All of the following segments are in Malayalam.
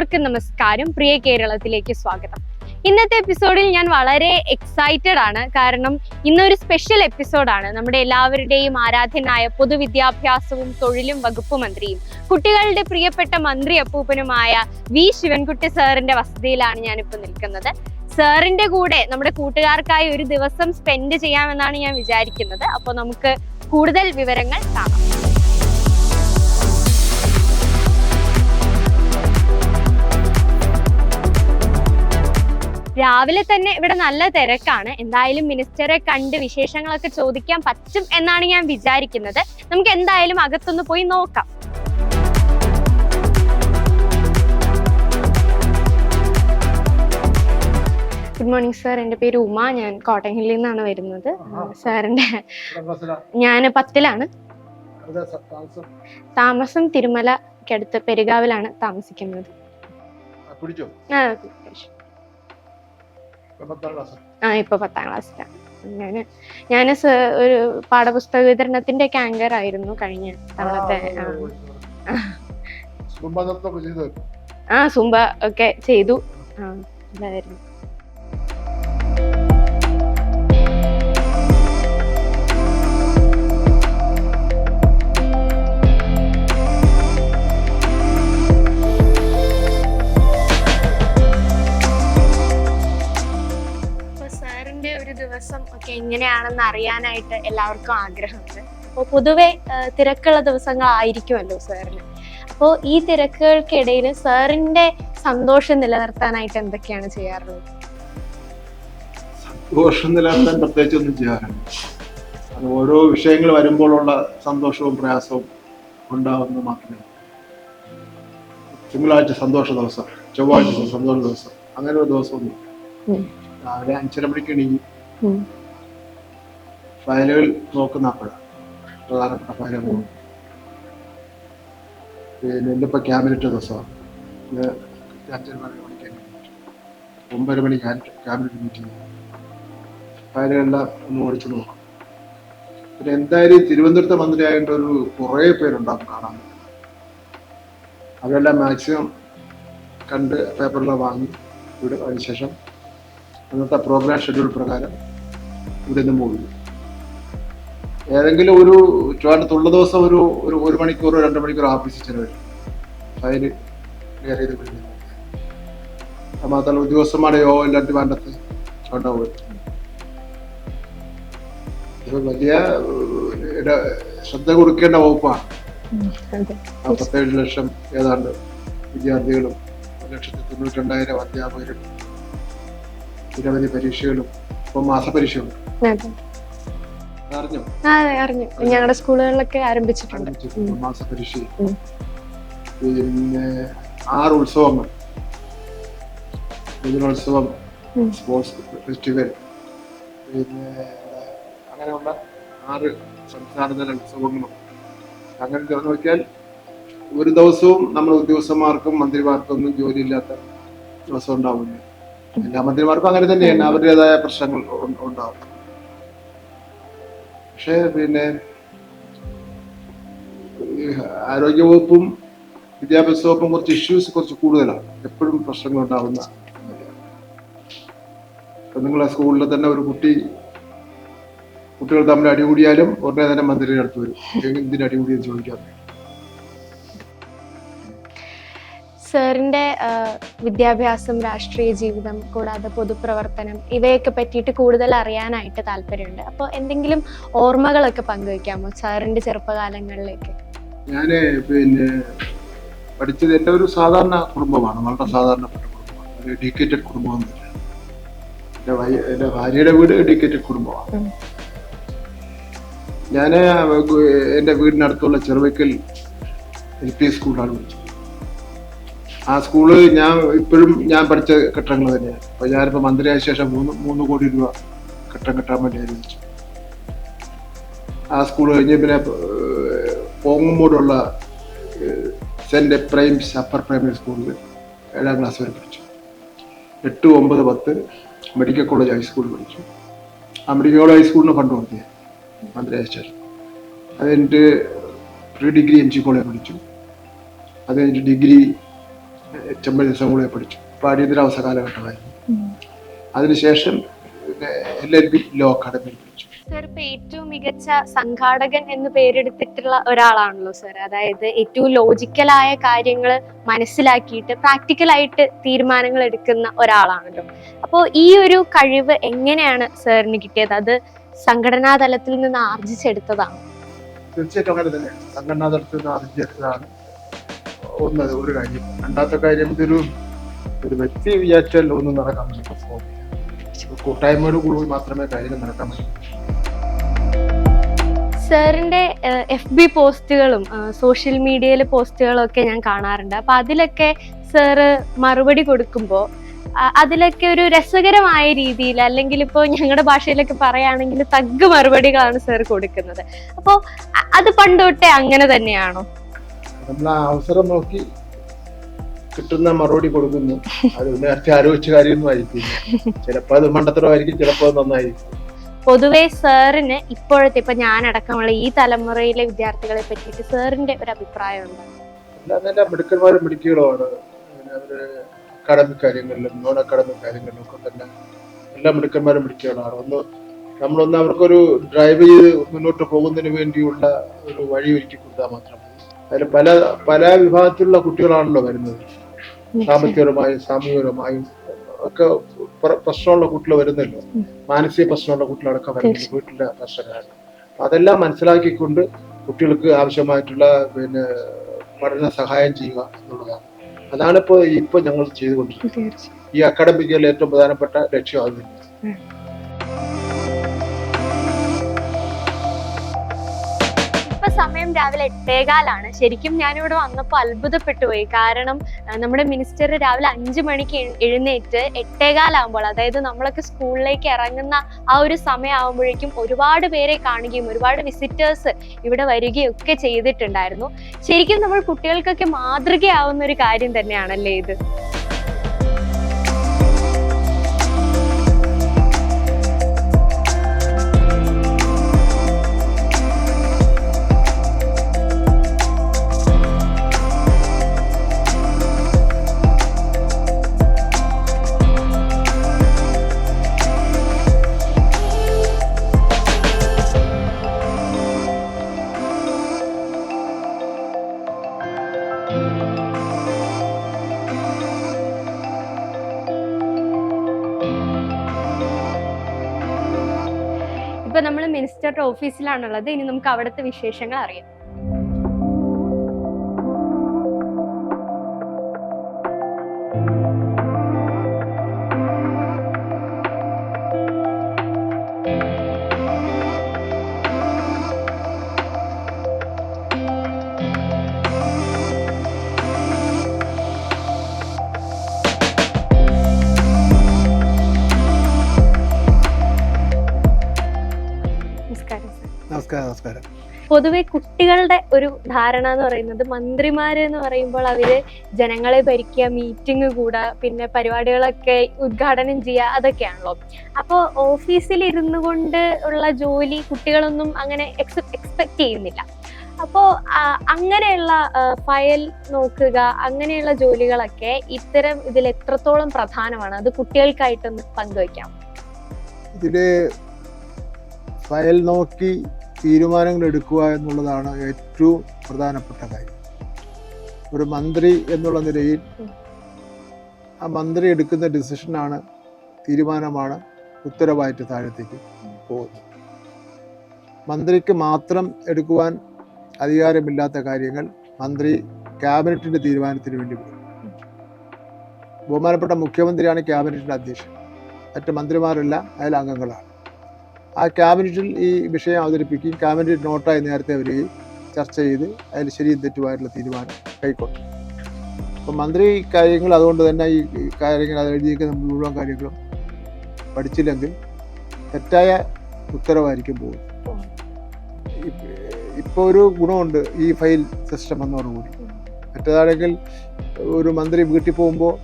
എല്ലാവർക്കും നമസ്കാരം. പ്രിയ കേരളത്തിലേക്ക് സ്വാഗതം. ഇന്നത്തെ എപ്പിസോഡിൽ ഞാൻ വളരെ എക്സൈറ്റഡ് ആണ്. കാരണം ഇന്നൊരു സ്പെഷ്യൽ എപ്പിസോഡാണ് നമ്മുടെ എല്ലാവരുടെയും ആരാധ്യനായ പൊതുവിദ്യാഭ്യാസവും തൊഴിലും വകുപ്പ് മന്ത്രിയും കുട്ടികളുടെ പ്രിയപ്പെട്ട മന്ത്രി അപ്പൂപ്പനുമായ വി ശിവൻകുട്ടി സാറിന്റെ വസതിയിലാണ് ഞാനിപ്പോൾ നിൽക്കുന്നത്. സാറിന്റെ കൂടെ നമ്മുടെ കൂട്ടുകാർക്കായി ഒരു ദിവസം സ്പെൻഡ് ചെയ്യാമെന്നാണ് ഞാൻ വിചാരിക്കുന്നത്. അപ്പോൾ നമുക്ക് കൂടുതൽ വിവരങ്ങൾ കാണാം. രാവിലെ തന്നെ ഇവിടെ നല്ല തിരക്കാണ്. എന്തായാലും മിനിസ്റ്ററെ കണ്ട് വിശേഷങ്ങളൊക്കെ ചോദിക്കാൻ പറ്റും എന്നാണ് ഞാൻ വിചാരിക്കുന്നത്. നമുക്ക് എന്തായാലും അകത്തൊന്ന് പോയി നോക്കാം. ഗുഡ് മോർണിംഗ് സാർ എന്റെ പേര് ഉമ. ഞാൻ കോട്ടയം ഹില്ലിൽ നിന്നാണ് വരുന്നത്. സാറിന്റെ ഞാൻ പത്തിലാണ്. താമസം? തിരുമലക്കടുത്ത് പെരുകാവിലാണ് താമസിക്കുന്നത്. ആ, ഇപ്പൊ പത്താം ക്ലാസ്സിലാണ് ഞാൻ ഞാൻ ഒരു പാഠപുസ്തക വിതരണത്തിന്റെ ഒക്കെ ആങ്കർ ആയിരുന്നു കഴിഞ്ഞ തവണത്തെ ആ. സുംബ ഒക്കെ ചെയ്തു ആ ഇതായിരുന്നു എങ്ങനെയാണെന്ന് അറിയാനായിട്ട് എല്ലാവർക്കും ആഗ്രഹമുണ്ട് അപ്പോൾ പൊതുവെ തിരക്കുള്ള ദിവസങ്ങളായിരിക്കുമല്ലോ സാറിന് അപ്പോൾ ഈ തിരക്കുകൾക്കിടയിൽ സാറിന്റെ സന്തോഷം നിലനിർത്താനായിട്ട് എന്തൊക്കെയാണ് ചെയ്യാറുള്ളത് സന്തോഷം നിലനിർത്താൻ പ്രത്യേകിച്ച് ഒന്നും ചെയ്യാറില്ല അത് ഓരോ വിഷയങ്ങൾ വരുമ്പോഴുള്ള സന്തോഷവും പ്രയാസവും ഉണ്ടാവുന്നത് മാത്രമേ. തിങ്കളാഴ്ച സന്തോഷ ദിവസം ചൊവ്വാഴ്ച സന്തോഷ ദിവസം അങ്ങനെ ഒരു ദിവസമൊന്നും. രാവിലെ അഞ്ചര മണിക്ക് എണീക്കും. ഫയലുകൾ നോക്കുന്ന അപ്പോഴാണ് പ്രധാനപ്പെട്ട ഫയലുകൾ. പിന്നെ എന്റെ ഇപ്പോൾ ക്യാബിനറ്റ് ദിവസമാണ് അഞ്ചര മണിക്ക്. ഒമ്പത് മണി ക്യാബിനറ്റ് മീറ്റിംഗ് ഫയലുകളെല്ലാം ഒന്ന് ഓടിച്ചു നോക്കും പിന്നെ എന്തായാലും തിരുവനന്തപുരത്തെ മന്ത്രിയായിട്ട് ഒരു കുറേ പേരുണ്ടാകും കാണാൻ. അവരെല്ലാം മാക്സിമം കണ്ട് പേപ്പറെല്ലാം വാങ്ങി ഇവിടെ അതിനുശേഷം അന്നത്തെ പ്രോഗ്രാം ഷെഡ്യൂൾ പ്രകാരം ഇവിടെ നിന്ന് പോകുന്നു ഏതെങ്കിലും ഒരു ട്രിവാൻഡ്രത്തുള്ള ദിവസം ഒരു ഒരു ഒരു മണിക്കൂർ രണ്ട് മണിക്കൂർ ഓഫീസിൽ ചെലവഴിക്കും. അതിൽ ക്ലിയർ ചെയ്ത് വിടുന്നു അത് മാത്രമല്ല ഉദ്യോഗസ്ഥന്മാരുടെ യോഗം ഉണ്ടാവും ഇത് വലിയ ശ്രദ്ധ കൊടുക്കേണ്ട വകുപ്പാണ്. നാൽപ്പത്തേഴ് ലക്ഷം ഏതാണ്ട് വിദ്യാർത്ഥികളും ഒരു ലക്ഷത്തി തൊണ്ണൂറ്റി രണ്ടായിരം അധ്യാപകരും നിരവധി പരീക്ഷകളും ഇപ്പം മാസപരീക്ഷയുണ്ട് അറിഞ്ഞോ? അതെ അറിഞ്ഞു. ഞങ്ങളുടെ സ്കൂളുകളിലൊക്കെ ആരംഭിച്ചിട്ടുണ്ട്. മാസപരീക്ഷ. പിന്നെ ആറ് ഉത്സവങ്ങൾ യുവജനോത്സവം. Sports festival. പിന്നെ അങ്ങനെയുള്ള ആറ് സംസ്ഥാനതല ഉത്സവങ്ങളും. അങ്ങനെ തുറന്നു നോക്കിയാൽ ഒരു ദിവസവും നമ്മൾ ഉദ്യോഗസ്ഥന്മാർക്കും മന്ത്രിമാർക്കും ഒന്നും ജോലിയില്ലാത്ത ദിവസം ഉണ്ടാവില്ല. എല്ലാ മന്ത്രിമാർക്കും അങ്ങനെ തന്നെയാണ്. അവരുടേതായ പ്രശ്നങ്ങൾ ഉണ്ടാവും. പക്ഷേ പിന്നെ ആരോഗ്യവകുപ്പും വിദ്യാഭ്യാസ വകുപ്പും കുറച്ച് ഇഷ്യൂസ് കുറച്ച് കൂടുതലാണ്. എപ്പോഴും പ്രശ്നങ്ങൾ ഉണ്ടാവുന്ന ഇപ്പം നിങ്ങളെ സ്കൂളിൽ തന്നെ ഒരു കുട്ടി കുട്ടികൾ തമ്മിൽ അടികൂടിയാലും ഉടനെ തന്നെ മന്ത്രിയുടെ അടുത്ത് വരും. എന്തിന് അടികൂടിയെന്ന് സാറിന്റെ വിദ്യാഭ്യാസം രാഷ്ട്രീയ ജീവിതം കൂടാതെ പൊതുപ്രവർത്തനം ഇവയൊക്കെ പറ്റിയിട്ട് കൂടുതൽ അറിയാനായിട്ട് താല്പര്യമുണ്ട്. അപ്പോൾ എന്തെങ്കിലും ഓർമ്മകളൊക്കെ പങ്കുവയ്ക്കാമോ സാറിന്റെ ചെറുപ്പകാലങ്ങളിലേക്ക്? ഞാൻ പിന്നെ പഠിച്ചത് എന്റെ ഒരു സാധാരണ കുടുംബമാണ്. വളരെ സാധാരണപ്പെട്ട കുടുംബമാണ്. ഒരു എഡ്യൂക്കേറ്റഡ് കുടുംബമൊന്നുമില്ല. എന്റെ എന്റെ ഭാര്യയുടെ വീട് എഡ്യൂക്കേറ്റഡ് കുടുംബമാണ്. ഞാൻ എന്റെ വീടിനടുത്തുള്ള ചെറുവയ്ക്കൽ എൽ പി സ്കൂളിലാണ് പഠിച്ചത്. ആ സ്കൂൾ ഞാൻ ഇപ്പോഴും ഞാൻ പഠിച്ച കെട്ടിടങ്ങൾ തന്നെയാണ് അപ്പൊ ഞാനിപ്പോ മന്ത്രിയായ ശേഷം മൂന്ന് മൂന്ന് കോടി രൂപ കെട്ടിടം കെട്ടാൻ വേണ്ടി അനുവദിച്ചു ആ സ്കൂൾ കഴിഞ്ഞ് പിന്നെ പോങ്ങുമ്പോടുള്ള സെന്റ് എപ്രൈംസ് അപ്പർ പ്രൈമറി സ്കൂളിൽ ഏഴാം ക്ലാസ് വരെ പഠിച്ചു. എട്ട് ഒമ്പത് പത്ത് മെഡിക്കൽ കോളേജ് ഹൈസ്കൂളിൽ പഠിച്ചു. ആ മെഡിക്കൽ കോളേജ് ഹൈസ്കൂളിന് ഫണ്ട് കൊടുത്തിയ മന്ത്രിയായ ശേഷം. അത് pre degree M G college പഠിച്ചു. അത് ഡിഗ്രി ചെമ്പഴ കോളേജ് പഠിച്ചു. അപ്പോൾ അടിയന്തരാവസ്ഥ കാലഘട്ടമായിരുന്നു. അതിനുശേഷം എൽ എൽ ബി ലോ അക്കാഡമിയിൽ പഠിച്ചു. സർ ഇപ്പൊ ഏറ്റവും മികച്ച സംഘാടകൻ എന്ന് പേരെടുത്തിട്ടുള്ള ഒരാളാണല്ലോ സർ. അതായത് ഏറ്റവും ലോജിക്കലായ കാര്യങ്ങൾ മനസ്സിലാക്കിയിട്ട് പ്രാക്ടിക്കലായിട്ട് തീരുമാനങ്ങൾ എടുക്കുന്ന ഒരാളാണല്ലോ. അപ്പോൾ ഈ ഒരു കഴിവ് എങ്ങനെയാണ് സാറിന് കിട്ടിയത്? അത് സംഘടനാ തലത്തിൽ നിന്ന് ആർജിച്ചെടുത്തതാണ്? തീർച്ചയായിട്ടും അങ്ങനെ തന്നെ സംഘടനാ തലത്തിൽ നിന്ന് ആർജിച്ചതാണ് ഒന്ന് ഒരു കാര്യം. രണ്ടാമത്തെ കാര്യം ഇതൊരു ഒരു വ്യക്തി വിചാരിച്ചാൽ ഒന്നും നടക്കാൻ പറ്റും. കൂട്ടായ്മയോട് കൂടി മാത്രമേ കാര്യങ്ങൾ നടക്കാൻ പറ്റൂ. സാറിന്റെ എഫ് ബി പോസ്റ്റുകളും സോഷ്യൽ മീഡിയയിലെ പോസ്റ്റുകളും ഒക്കെ ഞാൻ കാണാറുണ്ട്. അപ്പൊ അതിലൊക്കെ സാറ് മറുപടി കൊടുക്കുമ്പോൾ അതിലൊക്കെ ഒരു രസകരമായ രീതിയിൽ അല്ലെങ്കിൽ ഇപ്പോൾ ഞങ്ങളുടെ ഭാഷയിലൊക്കെ പറയുകയാണെങ്കിൽ തഗ് മറുപടികളാണ് സാർ കൊടുക്കുന്നത്. അപ്പോൾ അത് പണ്ട് തൊട്ടേ അങ്ങനെ തന്നെയാണോ? നമ്മൾ ആ അവസരം നോക്കി കിട്ടുന്ന മറുപടി കൊടുക്കുന്നു. അത് നേരത്തെ ആലോചിച്ച കാര്യമൊന്നും ആയിരിക്കും ചിലപ്പോൾ അത് മണ്ടത്തരമായിരിക്കും ചിലപ്പോൾ അത് നന്നായിരിക്കും. പൊതുവേ സാറിന് ഇപ്പോഴത്തെ ഇപ്പൊ ഞാനടക്കമുള്ള ഈ തലമുറയിലെ വിദ്യാർത്ഥികളെ പറ്റിയിട്ട് സാറിന്റെ ഒരു അഭിപ്രായം എന്താണ്? എല്ലാം മിടുക്കന്മാരും മിടുക്കികളുമാണ്. അവർ അക്കാഡമിക് കാര്യങ്ങളിലും നോൺ അക്കാഡമിക് കാര്യങ്ങളിലും ഒക്കെ തന്നെ എല്ലാ മിടുക്കന്മാരും മിടുക്കികളാണ്. ഒന്ന് നമ്മളൊന്ന് അവർക്കൊരു ഡ്രൈവ് ചെയ്ത് മുന്നോട്ട് പോകുന്നതിന് വേണ്ടിയുള്ള ഒരു വഴി ഒരുക്കി കൊടുത്താൽ മാത്രം മതി. അതിൽ പല പല വിഭാഗത്തിലുള്ള കുട്ടികളാണല്ലോ വരുന്നത്. സാമ്പത്തികപരമായും സാമൂഹികപരമായും ഒക്കെ പ്ര- പ്രശ്നമുള്ള കുട്ടികൾ വരുന്നല്ലോ. മാനസിക പ്രശ്നമുള്ള കുട്ടികളൊക്കെ വരുന്നത്. വീട്ടിലെ പ്രശ്നങ്ങളാണ്. അതെല്ലാം മനസ്സിലാക്കിക്കൊണ്ട് കുട്ടികൾക്ക് ആവശ്യമായിട്ടുള്ള പിന്നെ പഠന സഹായം ചെയ്യുക എന്നുള്ളതാണ്. അതാണ് ഇപ്പോൾ ഇപ്പൊ ഞങ്ങൾ ചെയ്തുകൊണ്ടിരിക്കുന്നത്. ഈ അക്കാഡമിക്കിലെ ഏറ്റവും പ്രധാനപ്പെട്ട ലക്ഷ്യം അത് ഇപ്പൊ സമയം രാവിലെ എട്ടേകാലാണ്. ശരിക്കും ഞാനിവിടെ വന്നപ്പോൾ അത്ഭുതപ്പെട്ടു പോയി കാരണം നമ്മുടെ മിനിസ്റ്റർ രാവിലെ അഞ്ചു മണിക്ക് എഴ്- എഴുന്നേറ്റ് എട്ടേകാലാകുമ്പോൾ അതായത് നമ്മളൊക്കെ സ്കൂളിലേക്ക് ഇറങ്ങുന്ന ആ ഒരു സമയമാകുമ്പോഴേക്കും ഒരുപാട് പേരെ കാണുകയും ഒരുപാട് വിസിറ്റേഴ്സ് ഇവിടെ വരികയും ഒക്കെ ചെയ്തിട്ടുണ്ടായിരുന്നു. ശരിക്കും നമ്മൾ കുട്ടികൾക്കൊക്കെ മാതൃകയാവുന്ന ഒരു കാര്യം തന്നെയാണല്ലേ ഇത്? മിനിസ്റ്ററുടെ ഓഫീസിലാണുള്ളത്. ഇനി നമുക്ക് അവിടുത്തെ വിശേഷങ്ങൾ അറിയാം. നമസ്കാരം. പൊതുവെ കുട്ടികളുടെ ഒരു ധാരണ എന്ന് പറയുന്നത് മന്ത്രിമാർ എന്ന് പറയുമ്പോൾ അവർ ജനങ്ങളെ ഭരിക്കുക മീറ്റിംഗ് കൂടുക പിന്നെ പരിപാടികളൊക്കെ ഉദ്ഘാടനം ചെയ്യുക അതൊക്കെയാണല്ലോ. അപ്പോൾ ഓഫീസിൽ ഇരുന്നു കൊണ്ട് ഉള്ള ജോലി കുട്ടികളൊന്നും അങ്ങനെ എക്സ്പെക്ട് ചെയ്യുന്നില്ല. അപ്പോൾ അങ്ങനെയുള്ള ഫയൽ നോക്കുക അങ്ങനെയുള്ള ജോലികളൊക്കെ ഇത്തരം ഇതിൽ എത്രത്തോളം പ്രധാനമാണ്? അത് കുട്ടികൾക്കായിട്ടൊന്ന് പങ്കുവയ്ക്കാം. ഇതിൽ ഫയൽ നോക്കി തീരുമാനങ്ങൾ എടുക്കുക എന്നുള്ളതാണ് ഏറ്റവും പ്രധാനപ്പെട്ട കാര്യം. ഒരു മന്ത്രി എന്നുള്ള നിലയിൽ ആ മന്ത്രി എടുക്കുന്ന ഡിസിഷനാണ് തീരുമാനമാണ് ഉത്തരവായിട്ട് താഴത്തേക്ക് പോകുന്നത്. മന്ത്രിക്ക് മാത്രം എടുക്കുവാൻ അധികാരമില്ലാത്ത കാര്യങ്ങൾ മന്ത്രി ക്യാബിനറ്റിന്റെ തീരുമാനത്തിന് വേണ്ടി പോകും ബഹുമാനപ്പെട്ട മുഖ്യമന്ത്രിയാണ് ക്യാബിനറ്റിന്റെ അധ്യക്ഷൻ. മറ്റ് മന്ത്രിമാരല്ല അതിൽ അംഗങ്ങളാണ്. ആ ക്യാബിനറ്റിൽ ഈ വിഷയം അവതരിപ്പിക്കുകയും ക്യാബിനറ്റ് നോട്ടായി നേരത്തെ വരികയും ചർച്ച ചെയ്ത് അതിൽ ശരിയും തെറ്റുമായിട്ടുള്ള തീരുമാനം കൈക്കൊണ്ടു. അപ്പം മന്ത്രി കാര്യങ്ങൾ അതുകൊണ്ട് തന്നെ ഈ കാര്യങ്ങൾ അത് എഴുതിയിരിക്കുന്ന മുഴുവൻ കാര്യങ്ങളും പഠിച്ചില്ലെങ്കിൽ തെറ്റായ ഉത്തരവായിരിക്കും പോകും ഇപ്പോൾ ഒരു ഗുണമുണ്ട് ഈ ഫയൽ സിസ്റ്റം എന്നോടുകൂടി മറ്റേതാണെങ്കിൽ ഒരു മന്ത്രി വീട്ടിൽ പോകുമ്പോൾ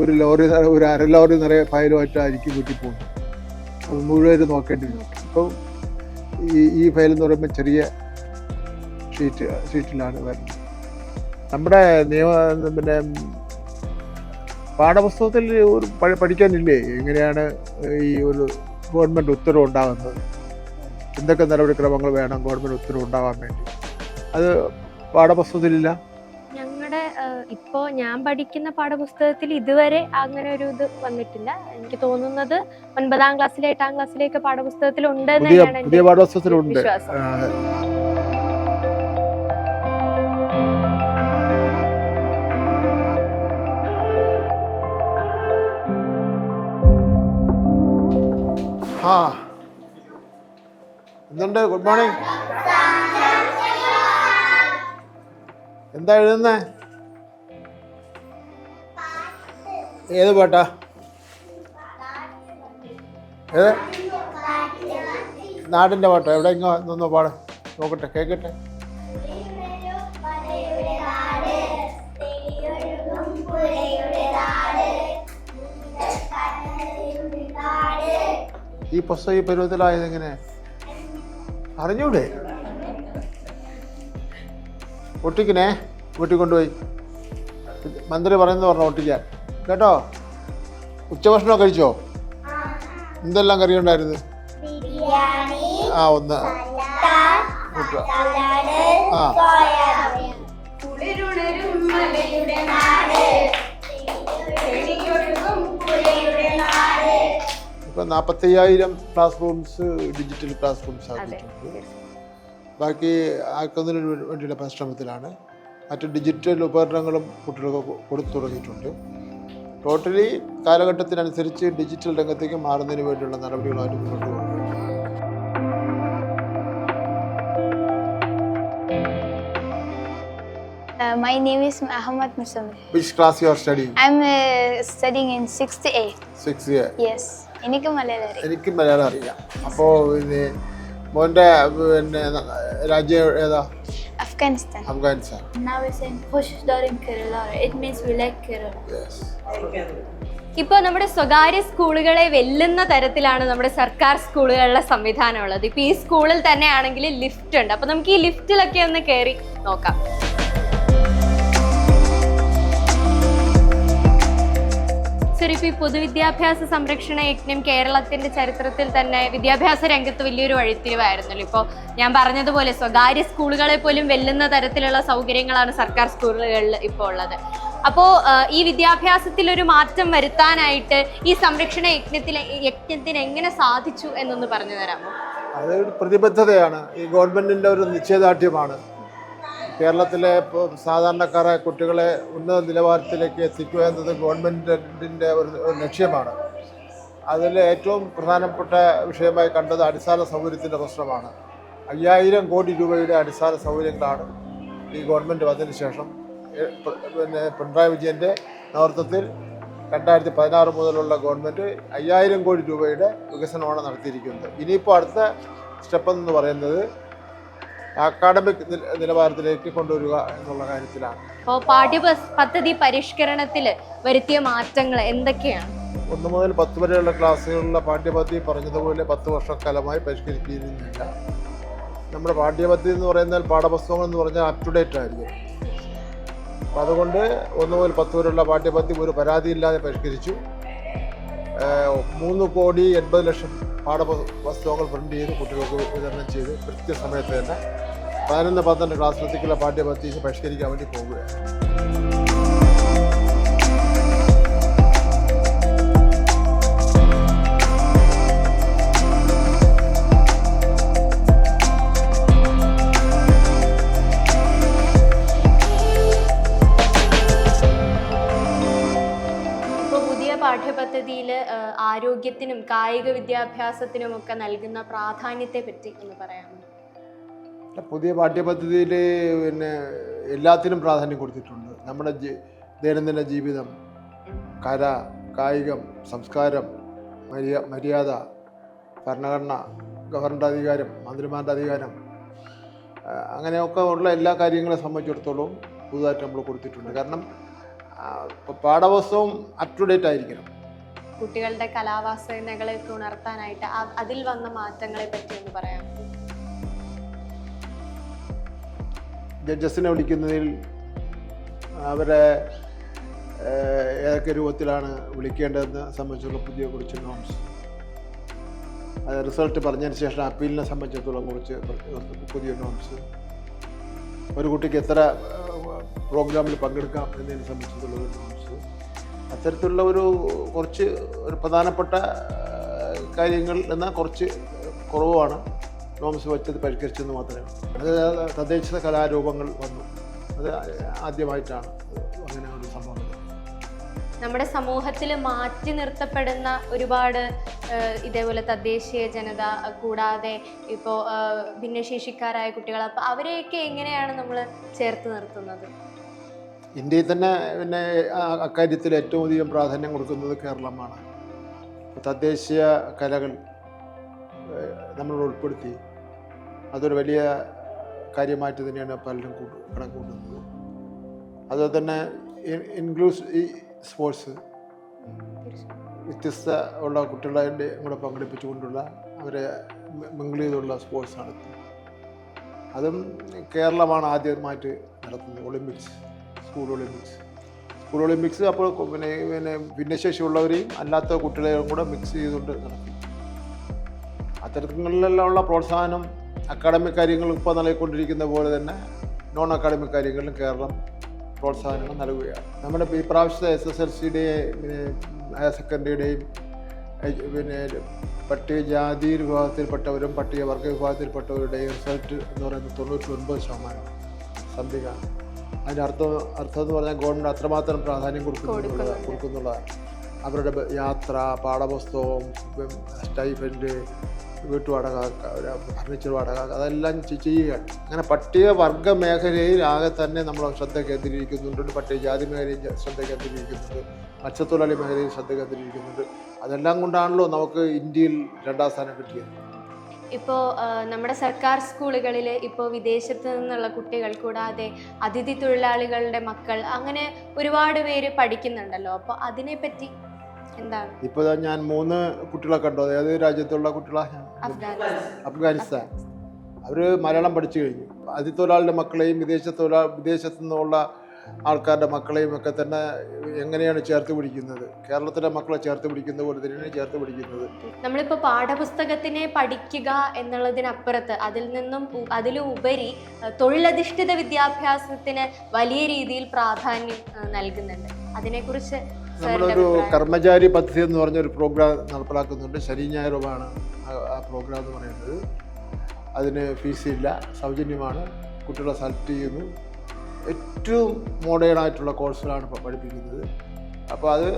ഒരു ലോറി ഒരു അര ലോറി നിറയെ ഫയലുമായിട്ടായിരിക്കും വീട്ടിൽ പോകുന്നത്. മുഴുവൻ നോക്കേണ്ടി വരും. അപ്പോൾ ഈ ഈ ഫയൽ എന്ന് പറയുമ്പോൾ ചെറിയ ഷീറ്റ് ഷീറ്റിലാണ് വരുന്നത്. നമ്മുടെ നിയമ പിന്നെ പാഠപുസ്തകത്തിൽ ഒരു പഠിക്കാനില്ലേ? എങ്ങനെയാണ് ഈ ഒരു ഗവൺമെന്റ് ഉത്തരവ് ഉണ്ടാകുന്നത്? എന്തൊക്കെ നടപടിക്രമങ്ങൾ വേണം ഗവൺമെന്റ് ഉത്തരവ് ഉണ്ടാകാൻ വേണ്ടി? അത് പാഠപുസ്തകത്തിലില്ല? ഞങ്ങളുടെ ഇപ്പോ ഞാൻ പഠിക്കുന്ന പാഠപുസ്തകത്തിൽ ഇതുവരെ അങ്ങനെ ഒരു ഇത് വന്നിട്ടില്ല. എനിക്ക് തോന്നുന്നത് ഒൻപതാം ക്ലാസ്സിലെ എട്ടാം ക്ലാസ്സിലേക്ക് പാഠപുസ്തകത്തിൽ ഉണ്ട് തന്നെയാണ് വിശ്വാസം. ആ. എന്തുണ്ട്? Good morning. എന്താ എഴുതുന്നേ? ഏത് പാട്ടാ? ഏത് നാടിന്റെ പാട്ടോ. എവിടെ ഇങ്ങോ നിന്നോ പാട്? നോക്കട്ടെ കേൾക്കട്ടെ ഈ പുസ്തകം ഈ പരുവത്തിലായത് എങ്ങനെ? അറിഞ്ഞൂടെ? ഒട്ടിക്കണേ? വീട്ടിൽ കൊണ്ടുപോയി. മന്ത്രി പറയുന്നത് പറഞ്ഞു ഒട്ടിക്കാൻ. കേട്ടോ? ഉച്ചഭക്ഷണം കഴിച്ചോ? എന്തെല്ലാം കറി ഉണ്ടായിരുന്നു ആ ഒന്ന്. ആ. ഇപ്പം നാൽപ്പത്തയ്യായിരം classrooms digital classrooms ആക്കിയിട്ടുണ്ട്. ബാക്കി ആക്കുന്നതിന് വേണ്ടിയുള്ള പരിശ്രമത്തിലാണ്. മറ്റ് ഡിജിറ്റൽ ഉപകരണങ്ങളും കുട്ടികൾക്ക് കൊടുത്തു തുടങ്ങിയിട്ടുണ്ട്. ടോട്ടലി കാലഘട്ടത്തിനനുസരിച്ച് ഡിജിറ്റൽ രംഗത്തേക്ക് മാറുന്നതിന് വേണ്ടിയുള്ള നടപടികളായിട്ട് മുന്നോട്ട് പോകുന്നത് Uh, my name is Ahmad Musamir. Which class you are study I'm uh, studying in 6th A. 6th A. Yes. എനിക്ക് മലയാളം അറിയാം എനിക്ക് മലയാളം അറിയാം അപ്പോൾ പിന്നെ മോന്റെ പിന്നെ രാജ്യം ഏതാ Afghanistan Afghanistan. Now we're saying push in Kerala. It means we like Kerala. Yes. ഇപ്പോൾ നമ്മുടെ സ്വകാര്യ സ്കൂളുകളെ വെല്ലുന്ന തരത്തിലാണ് നമ്മുടെ സർക്കാർ സ്കൂളുകളുടെ സംവിധാനം ഉള്ളത് ഇപ്പോൾ ഈ സ്കൂളിൽ തന്നെ ആണെങ്കിൽ ലിഫ്റ്റ് ഉണ്ട് അപ്പോൾ നമുക്ക് ഈ ലിഫ്റ്റിലൊക്കെ ഒന്ന് കയറി നോക്കാം ഈ പൊതുവിദ്യാഭ്യാസ സംരക്ഷണ യജ്ഞം കേരളത്തിന്റെ ചരിത്രത്തിൽ തന്നെ വിദ്യാഭ്യാസ രംഗത്ത് വലിയൊരു വഴിത്തിരിവായിരുന്നല്ലോ. ഇപ്പോൾ ഞാൻ പറഞ്ഞതുപോലെ സ്വകാര്യ സ്കൂളുകളെ പോലും വെല്ലുന്ന തരത്തിലുള്ള സൗകര്യങ്ങളാണ് സർക്കാർ സ്കൂളുകളിൽ ഇപ്പോൾ ഉള്ളത്. അപ്പോൾ ഈ വിദ്യാഭ്യാസത്തിൽ ഒരു മാറ്റം വരുത്താനായിട്ട് ഈ സംരക്ഷണ യജ്ഞത്തിൽ യജ്ഞത്തിന് എങ്ങനെ സാധിച്ചു എന്നൊന്ന് പറഞ്ഞു തരാമോ? അതൊരു പ്രതിബദ്ധതയാണ്. ഈ ഗവൺമെന്റിന്റെ ഒരു നിശ്ചയദാർഢ്യമാണ്. കേരളത്തിലെ ഇപ്പോൾ സാധാരണക്കാരായ കുട്ടികളെ ഉന്നത നിലവാരത്തിലേക്ക് എത്തിക്കുക എന്നത് ഗവൺമെന്റിന്റെ ഒരു ഒരു ലക്ഷ്യമാണ്. അതിൽ ഏറ്റവും പ്രധാനപ്പെട്ട വിഷയമായി കണ്ടത് അടിസ്ഥാന സൗകര്യത്തിന്റെ പ്രശ്നമാണ്. അയ്യായിരം കോടി രൂപയുടെ അടിസ്ഥാന സൗകര്യങ്ങളാണ് ഈ ഗവൺമെന്റ് വന്നതിന് ശേഷം പിന്നെ പിണറായി വിജയന്റെ നേതൃത്വത്തിൽ രണ്ടായിരത്തി പതിനാറ് മുതലുള്ള ഗവൺമെന്റ് അയ്യായിരം കോടി രൂപയുടെ വികസനമാണ് നടത്തിയിരിക്കുന്നത്. ഇനിയിപ്പോൾ അടുത്ത സ്റ്റെപ്പ് എന്ന് പറയുന്നത് അക്കാഡമിക് നിലവാരത്തിലേക്ക് കൊണ്ടുവരിക എന്നുള്ള കാര്യത്തിലാണ്. അപ്പോൾ പാഠ്യ പദ്ധതി പരിഷ്കരണത്തിൽ വരുത്തിയ മാറ്റങ്ങൾ എന്തൊക്കെയാണ്? ഒന്ന് മുതൽ പത്ത് വരെയുള്ള ക്ലാസ്സുകളിലെ പാഠ്യപദ്ധതി പറഞ്ഞതുപോലെ പത്ത് വർഷക്കാലമായി പരിഷ്കരിക്കുന്നില്ല നമ്മുടെ പാഠ്യപദ്ധതി എന്ന് പറയുന്നത് പാഠപുസ്തകങ്ങൾ എന്ന് പറഞ്ഞാൽ അപ് ടു ഡേറ്റ് ആയിരിക്കും. അപ്പം അതുകൊണ്ട് ഒന്ന് മുതൽ പത്ത് വരെയുള്ള പാഠ്യപദ്ധതി ഒരു പരാതിയില്ലാതെ പരിഷ്കരിച്ചു. മൂന്ന് കോടി എൺപത് ലക്ഷം പാഠപുസ്തകങ്ങൾ പ്രിന്റ് ചെയ്ത് കുട്ടികൾക്ക് വിതരണം ചെയ്ത് കൃത്യസമയത്ത് തന്നെ പതിനൊന്ന് പന്ത്രണ്ട് ക്ലാസ്സിലെത്തിക്കുള്ള പാഠ്യപദ്ധതി പരിഷ്കരിക്കാൻ വേണ്ടി പോവുകയാണ് പാഠ്യപദ്ധതിയിൽ ആരോഗ്യത്തിനും കായിക വിദ്യാഭ്യാസത്തിനും ഒക്കെ നൽകുന്ന പ്രാധാന്യത്തെ പറ്റി ഒന്ന് പറയാമോ? പുതിയ പാഠ്യപദ്ധതിയിൽ പിന്നെ എല്ലാത്തിനും പ്രാധാന്യം കൊടുത്തിട്ടുണ്ട്. നമ്മുടെ ദൈനംദിന ജീവിതം കല കായികം സംസ്കാരം മര്യ മര്യാദ ഭരണഘടന ഗവർണറുടെ അധികാരം മന്ത്രിമാരുടെ അധികാരം അങ്ങനെയൊക്കെ ഉള്ള എല്ലാ കാര്യങ്ങളെ സംബന്ധിച്ചിടത്തോളം പുതുതായിട്ട് നമ്മൾ കൊടുത്തിട്ടുണ്ട്. കാരണം പാഠപുസ്തകം അപ് ടു ഡേറ്റ് ആയിരിക്കണം. കുട്ടികളുടെ കലാവാസനകളെയൊക്കെ ഉണർത്താനായിട്ട് അതിൽ വന്ന മാറ്റങ്ങളെ പറ്റി ഒന്ന് പറയാം ജഡ്ജസിനെ വിളിക്കുന്നതിൽ അവരെ ഏതൊക്കെ രൂപത്തിലാണ് വിളിക്കേണ്ടതെന്ന് സംബന്ധിച്ചുള്ള പുതിയ കുറച്ച് നോംസ് അത് റിസൾട്ട് പറഞ്ഞതിന് ശേഷം അപ്പീലിനെ സംബന്ധിച്ചിടത്തോളം കുറച്ച് പുതിയ നോംസ് ഒരു കുട്ടിക്ക് എത്ര പ്രോഗ്രാമിൽ പങ്കെടുക്കാം എന്നതിനെ സംബന്ധിച്ചിട്ടുള്ള നോംസ് അത്തരത്തിലുള്ള ഒരു കുറച്ച് ഒരു പ്രധാനപ്പെട്ട കാര്യങ്ങൾ എന്നാൽ കുറച്ച് കുറവാണ്. നോംസ് വച്ചത് പരിഷ്കരിച്ചെന്ന് മാത്രമേ. അത് തദ്ദേശ കലാരൂപങ്ങൾ വന്നു. അത് ആദ്യമായിട്ടാണ് അങ്ങനെ ഒരു സംഭവം നമ്മുടെ സമൂഹത്തിൽ മാറ്റി നിർത്തപ്പെടുന്ന ഒരുപാട് ഇതേപോലെ തദ്ദേശീയ ജനത കൂടാതെ ഇപ്പോൾ ഭിന്നശേഷിക്കാരായ കുട്ടികൾ അപ്പോൾ അവരെയൊക്കെ എങ്ങനെയാണ് നമ്മൾ ചേർത്ത് നിർത്തുന്നത്? ഇന്ത്യയിൽ തന്നെ പിന്നെ അക്കാര്യത്തിൽ ഏറ്റവും അധികം പ്രാധാന്യം കൊടുക്കുന്നത് കേരളമാണ്. തദ്ദേശീയ കലകൾ നമ്മൾ ഉൾപ്പെടുത്തി. അതൊരു വലിയ കാര്യമായിട്ട് തന്നെയാണ് പലരും കൂട്ട് കണക്കൂട്ടുന്നത് അതുപോലെ തന്നെ ഇൻക്ലൂസ് ഈ സ്പോർട്സ് വ്യത്യസ്ത ഉള്ള കുട്ടികളെ കൂടെ പങ്കെടുപ്പിച്ചുകൊണ്ടുള്ള അവരെ മിങ്കിൾ ചെയ്തുള്ള സ്പോർട്സ് നടത്തുന്നത്. അതും കേരളമാണ് ആദ്യമായിട്ട് നടത്തുന്നത് Olympics school Olympics school Olympics അപ്പോൾ പിന്നെ പിന്നെ ഭിന്നശേഷിയുള്ളവരെയും അല്ലാത്ത കുട്ടികളെയും കൂടെ മിക്സ് ചെയ്തുകൊണ്ട് നടക്കും ഉള്ള പ്രോത്സാഹനം അക്കാഡമിക് കാര്യങ്ങൾ ഇപ്പോൾ നൽകിക്കൊണ്ടിരിക്കുന്ന പോലെ തന്നെ നോൺ അക്കാഡമിക് കാര്യങ്ങളിലും കേരളം പ്രോത്സാഹനങ്ങൾ നൽകുകയാണ്. നമ്മുടെ ഈ പ്രാവശ്യത്തെ എസ് എസ് എൽ സിയുടെയും പിന്നെ ഹയർ സെക്കൻഡറിയുടെയും പിന്നെ പട്ടികജാതി വിഭാഗത്തിൽപ്പെട്ടവരും പട്ടികവർഗ വിഭാഗത്തിൽപ്പെട്ടവരുടെയും റിസൾട്ട് എന്ന് പറയുന്നത് തൊണ്ണൂറ്റി ഒൻപത് ശതമാനം സംതിങ് ആണ് അതിന്റെ അർത്ഥം അർത്ഥം എന്ന് പറഞ്ഞാൽ ഗവൺമെന്റ് അത്രമാത്രം പ്രാധാന്യം കൊടുക്കുന്നുള്ള കൊടുക്കുന്നുള്ളതാണ് അവരുടെ യാത്ര പാഠപുസ്തകം സ്റ്റൈഫൻഡ് വീട്ടുവാടക ഫർണിച്ചർ വാടക അതെല്ലാം ചെയ്യുക. ചെയ്യുകയാണ് അങ്ങനെ പട്ടികവർഗ മേഖലയിൽ ആകെ തന്നെ നമ്മൾ ശ്രദ്ധ കേന്ദ്രീകരിക്കുന്നുണ്ട്. പട്ടികജാതി മേഖലയിൽ ശ്രദ്ധ കേന്ദ്രീകരിക്കുന്നുണ്ട്. മത്സ്യത്തൊഴിലാളി മേഖലയിൽ ശ്രദ്ധ കേന്ദ്രീകരിക്കുന്നുണ്ട്. അതെല്ലാം കൊണ്ടാണല്ലോ നമുക്ക് ഇന്ത്യയിൽ രണ്ടാം സ്ഥാനം കിട്ടിയത്. ഇപ്പോൾ നമ്മുടെ സർക്കാർ സ്കൂളുകളിൽ ഇപ്പോൾ വിദേശത്ത് നിന്നുള്ള കുട്ടികൾ കൂടാതെ അതിഥി തൊഴിലാളികളുടെ മക്കൾ അങ്ങനെ ഒരുപാട് പേര് പഠിക്കുന്നുണ്ടല്ലോ. അപ്പോൾ അതിനെപ്പറ്റി എന്താണ്? ഇപ്പോൾ ഞാൻ മൂന്ന് കുട്ടികളെ കണ്ടു. അതായത് രാജ്യത്തുള്ള കുട്ടികളാണ് അഫ്ഗാനിസ്ഥാൻ. അവർ മലയാളം പഠിച്ചു കഴിഞ്ഞു. അതിഥി തൊഴിലാളിയുടെ മക്കളെയും വിദേശ തൊഴിലാ വിദേശത്തു നിന്നുള്ള ആൾക്കാരുടെ മക്കളെയും ഒക്കെ തന്നെ എങ്ങനെയാണ് ചേർത്ത് പിടിക്കുന്നത്? കേരളത്തിലെ മക്കളെ ചേർത്ത് പിടിക്കുന്ന പോലെ തന്നെയാണ് ചേർത്ത് പിടിക്കുന്നത്. നമ്മളിപ്പോൾ പാഠപുസ്തകത്തിനെ പഠിക്കുക എന്നുള്ളതിനപ്പുറത്ത് അതിൽ നിന്നും അതിലുപരി തൊഴിലധിഷ്ഠിത വിദ്യാഭ്യാസത്തിന് വലിയ രീതിയിൽ പ്രാധാന്യം നൽകുന്നുണ്ട്. അതിനെക്കുറിച്ച് നമ്മളൊരു കർമ്മചാരി പദ്ധതി എന്ന് പറഞ്ഞൊരു പ്രോഗ്രാം നടപ്പിലാക്കുന്നുണ്ട്. ശനി ഞായറുമാണ് ആ- ആ പ്രോഗ്രാം എന്ന് പറയുന്നത്. അതിന് ഫീസില്ല സൗജന്യമാണ്. കുട്ടികളെ സെലക്ട് ചെയ്യുന്നു. ഏറ്റവും മോഡേൺ ആയിട്ടുള്ള കോഴ്സുകളാണ് പഠിപ്പിക്കുന്നത്. അപ്പോൾ അത്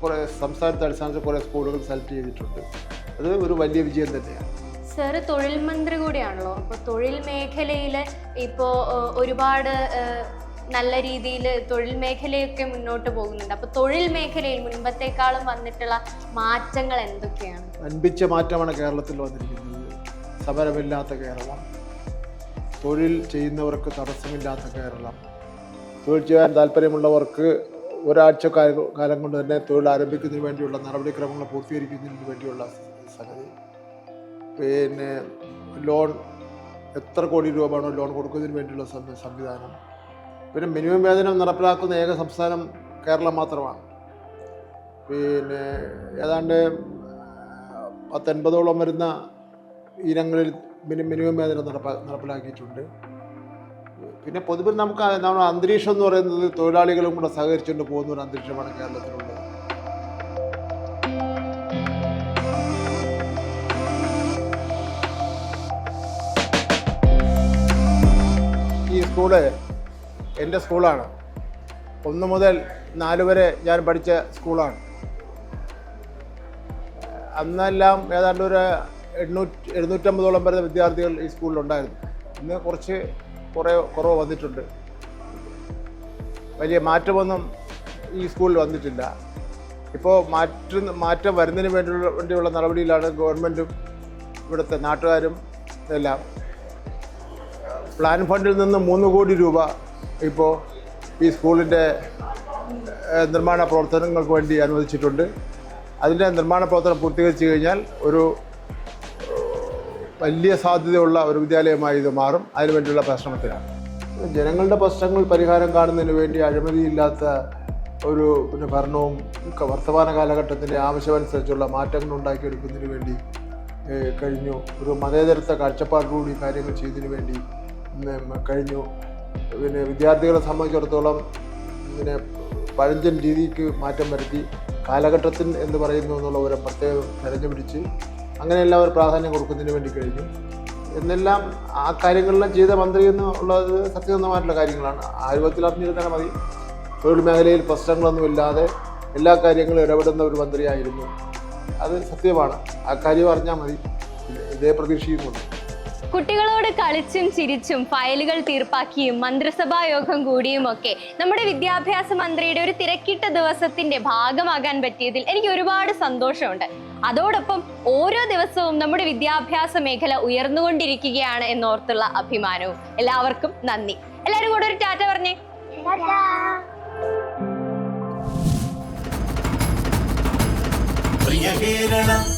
കുറേ സംസ്ഥാനത്തെ അടിസ്ഥാനത്തിൽ കുറേ സ്കൂളുകൾ സെലക്ട് ചെയ്തിട്ടുണ്ട്. അത് ഒരു വലിയ വിജയം തന്നെയാണ്. സാറ് തൊഴിൽ മന്ത്രി കൂടിയാണല്ലോ. അപ്പോൾ തൊഴിൽ മേഖലയിൽ ഇപ്പോൾ ഒരുപാട് നല്ല രീതിയിൽ തൊഴിൽ മേഖലയൊക്കെ മുന്നോട്ട് പോകുന്നുണ്ട്. അപ്പോൾ തൊഴിൽ മേഖലയിൽ മുൻപത്തേക്കാളും വന്നിട്ടുള്ള മാറ്റങ്ങൾ എന്തൊക്കെയാണ്? വൻപിച്ച മാറ്റമാണ് കേരളത്തിൽ വന്നിരിക്കുന്നത്. സമരമില്ലാത്ത കേരളം. തൊഴിൽ ചെയ്യുന്നവർക്ക് തടസ്സമില്ലാത്ത കേരളം. തൊഴിൽ ചെയ്യാൻ താല്പര്യമുള്ളവർക്ക് ഒരാഴ്ച കാലം കൊണ്ട് തന്നെ തൊഴിൽ ആരംഭിക്കുന്നതിന് വേണ്ടിയുള്ള നടപടിക്രമങ്ങൾ പൂർത്തീകരിക്കുന്നതിന് വേണ്ടിയുള്ള സംഗതി. പിന്നെ ലോൺ എത്ര കോടി രൂപ വേണോ ലോൺ കൊടുക്കുന്നതിന് വേണ്ടിയുള്ള സംവിധാനം. പിന്നെ മിനിമം വേതനം നടപ്പിലാക്കുന്ന ഏക സംസ്ഥാനം കേരളം മാത്രമാണ്. പിന്നെ ഏതാണ്ട് പത്തൊൻപതോളം വരുന്ന ഇനങ്ങളിൽ മിനിമം വേതനം നടപ്പാ നടപ്പിലാക്കിയിട്ടുണ്ട്. പിന്നെ പൊതുവെ നമുക്ക് എന്താണ് അന്തരീക്ഷം എന്ന് പറയുന്നത് തൊഴിലാളികളും കൂടെ സഹകരിച്ചുകൊണ്ട് പോകുന്ന ഒരു അന്തരീക്ഷമാണ് കേരളത്തിലുള്ളത്. ഈ സ്കൂൾ എന്റെ സ്കൂളാണ് ഒന്ന് മുതൽ നാല് വരെ ഞാൻ പഠിച്ച സ്കൂളാണ് അന്നെല്ലാം ഏതാണ്ട് ഒരു എണ്ണൂറ്റി എഴുന്നൂറ്റമ്പതോളം വരുന്ന വിദ്യാർത്ഥികൾ ഈ സ്കൂളിലുണ്ടായിരുന്നു. ഇന്ന് കുറച്ച് കുറേ കുറവ് വന്നിട്ടുണ്ട്. വലിയ മാറ്റമൊന്നും ഈ സ്കൂളിൽ വന്നിട്ടില്ല. ഇപ്പോൾ മാറ്റം മാറ്റം വരുന്നതിന് വേണ്ടിയുള്ള വേണ്ടിയുള്ള നടപടിയിലാണ് ഗവൺമെന്റും ഇവിടുത്തെ നാട്ടുകാരും എല്ലാം പ്ലാൻ ഫണ്ടിൽ നിന്ന് മൂന്ന് കോടി രൂപ ഇപ്പോൾ ഈ സ്കൂളിന്റെ നിർമ്മാണ പ്രവർത്തനങ്ങൾക്ക് വേണ്ടി അനുവദിച്ചിട്ടുണ്ട്. അതിന്റെ നിർമ്മാണ പ്രവർത്തനം പൂർത്തീകരിച്ചു കഴിഞ്ഞാൽ ഒരു വലിയ സാധ്യതയുള്ള ഒരു വിദ്യാലയമായി ഇത് മാറും. അതിനുവേണ്ടിയുള്ള പരിശ്രമത്തിലാണ് ജനങ്ങളുടെ പ്രശ്നങ്ങൾ പരിഹാരം കാണുന്നതിന് വേണ്ടി അഴിമതിയില്ലാത്ത ഒരു പിന്നെ ഭരണവും വർത്തമാന കാലഘട്ടത്തിന്റെ ആവശ്യമനുസരിച്ചുള്ള മാറ്റങ്ങൾ ഉണ്ടാക്കിയെടുക്കുന്നതിന് വേണ്ടി കഴിഞ്ഞു. ഒരു മതേതരത്വ കാഴ്ചപ്പാടിലൂടി കാര്യങ്ങൾ ചെയ്തതിന് വേണ്ടി കഴിഞ്ഞു. പിന്നെ വിദ്യാർത്ഥികളെ സംബന്ധിച്ചിടത്തോളം പിന്നെ പഴഞ്ചൻ രീതിക്ക് മാറ്റം വരുത്തി കാലഘട്ടത്തിൽ എന്ന് പറയുന്നു എന്നുള്ള ഒരു പ്രത്യേകം തെരഞ്ഞു പിടിച്ച് അങ്ങനെയെല്ലാം ഒരു പ്രാധാന്യം കൊടുക്കുന്നതിന് വേണ്ടി കഴിഞ്ഞു. എന്നെല്ലാം ആ കാര്യങ്ങളെല്ലാം ചെയ്ത മന്ത്രി എന്നുള്ളത് സത്യസന്ധമായിട്ടുള്ള കാര്യങ്ങളാണ്. ആയുധത്തിൽ അറിഞ്ഞിരുന്നാൽ മതി. തൊഴിൽ മേഖലയിൽ പ്രശ്നങ്ങളൊന്നുമില്ലാതെ എല്ലാ കാര്യങ്ങളും ഇടപെടുന്ന ഒരു മന്ത്രിയായിരുന്നു. അത് സത്യമാണ്. ആ കാര്യം അറിഞ്ഞാൽ മതി. ഇതേ പ്രതീക്ഷിക്കുന്നുണ്ട് കുട്ടികളോട് കളിച്ചും ചിരിച്ചും ഫയലുകൾ തീർപ്പാക്കിയും മന്ത്രിസഭാ യോഗം കൂടിയും ഒക്കെ നമ്മുടെ വിദ്യാഭ്യാസ മന്ത്രിയുടെ ഒരു തിരക്കിട്ട ദിവസത്തിന്റെ ഭാഗമാകാൻ പറ്റിയതിൽ എനിക്ക് ഒരുപാട് സന്തോഷമുണ്ട്. അതോടൊപ്പം ഓരോ ദിവസവും നമ്മുടെ വിദ്യാഭ്യാസ മേഖല ഉയർന്നുകൊണ്ടിരിക്കുകയാണ് എന്നോർത്തുള്ള അഭിമാനവും. എല്ലാവർക്കും നന്ദി. എല്ലാവരും കൂടെ ഒരു ടാറ്റ പറഞ്ഞേ. പ്രിയ കേരളം